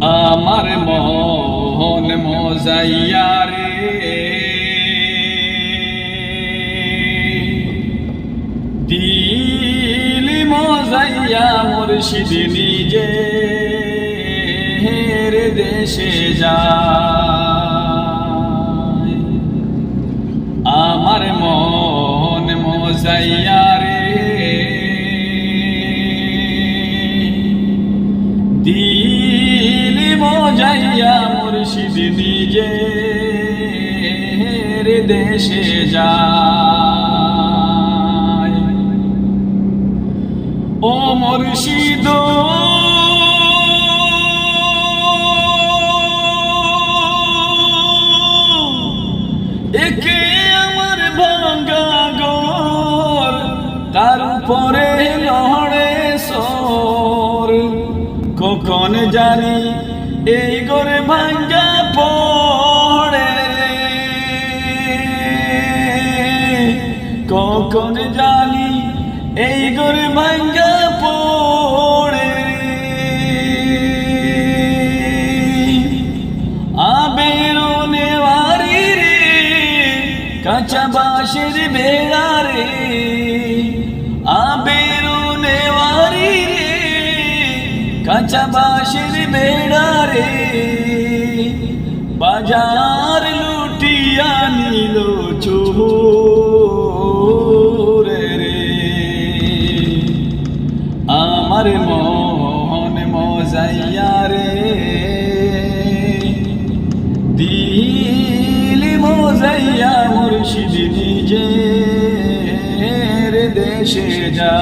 আমার মন মজাইয়া রে দিল মজাইয়া মুর্শিদ নিজে রে দেশে যা আমার মন মজাইয়া রে দিল মজাইয়া মুর্শিদ নিজে দেশে যায়। ও মুর্শিদ কখন জানি এই গরে ভাঙ্গা পড়ে? কখন জানি এই গরে ভাঙ্গা পড়ে? আবেরনে বাড়ি রে, কাঁচা বাঁশের বেড়া রে। আবেরনে কাঁচা বাঁশের বেড়া রে। বাজার লুটিয়া নিল চোরে রে। আমার মন মজাইয়া রে। দিল মজাইয়া মুর্শিদ নিজে দেশে যা